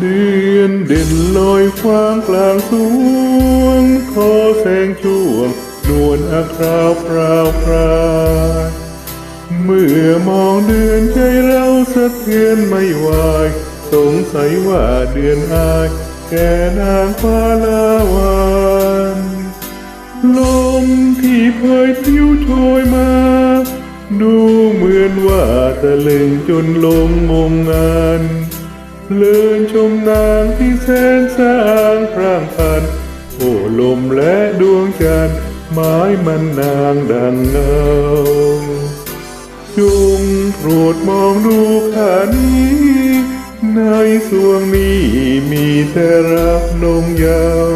เด่นลอยฟ้างกลางสวงขอแสงช่วงนวลอาคราวพราวพรายเมื่อมองเดือนใจเราสะเทือนไม่ไหวสงสัยว่าเดือนอายแก่นางฟ้าลาวันลมที่เพยทิ้วโชยมา ดูเหมือนว่าตะลึงจนลงงงงาน เลินชมนางที่แสนสางพร่างพัน โอ้ลมและดวงจันทร์หมายมันนางดังเงาจงโปรดมองดูขานี้ ในสวงนี้มีแต่รักนงยาว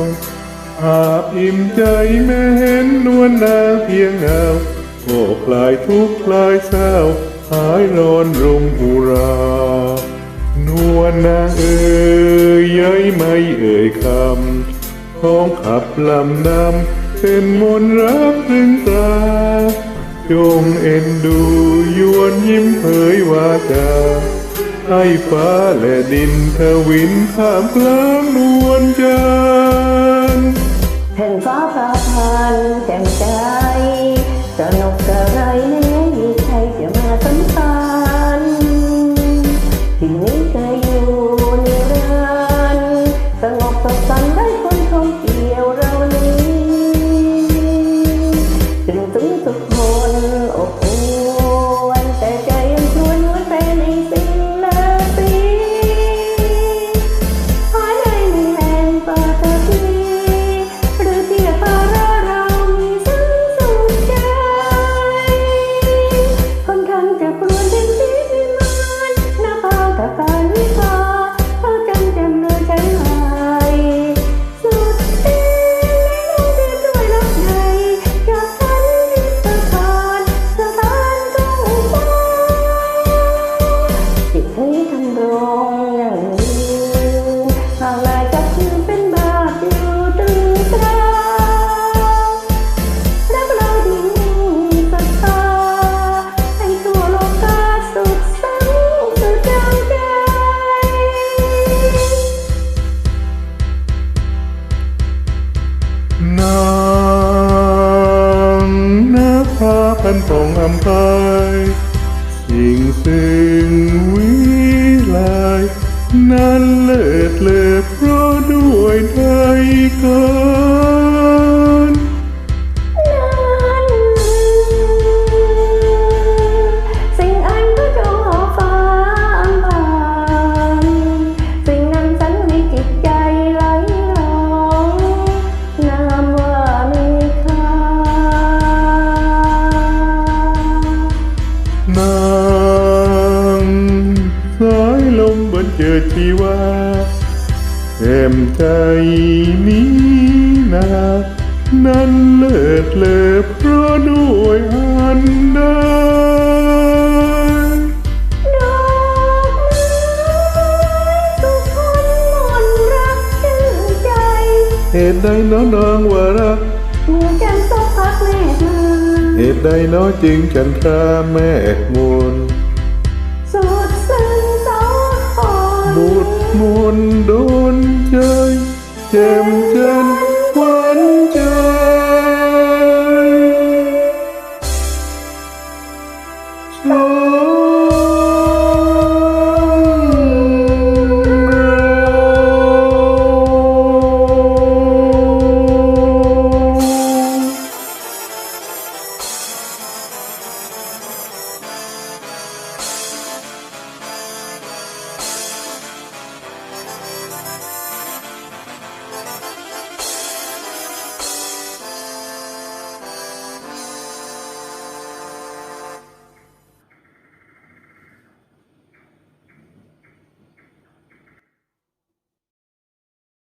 อาบอิ่มใจแม้เห็นนวลนางเพียงเงาโอ้คลายทุกข์คลายเศร้าหายร้อนรงหุรา ท้องขับลำนำเป็นมนต์รักถึงตาจงเอ็นดูยวนยิ้มเผยวาจาให้ฟ้าและดินทวินข้ามกลางนวลจันทร์แผ่นฟ้าพราพันแจ่มใจสนุก พันผ่งอำพายสิ่งซึ่งวิไลนั้นเลิศเลิศเพราะด้วยไทยกัน เจิดชีวาแจ่มใจนี้นานั้นเลิศเลอเพราะด้วยอันใดดอกไม้สุขคนมนต์รักชื่นใจเหตุใดน้อนางว่ารักเมื่อจันทร์ตกพักแม่มาเหตุใดน้อจึงฉันทราแม่มน muôn đôn chơi chèm chân quán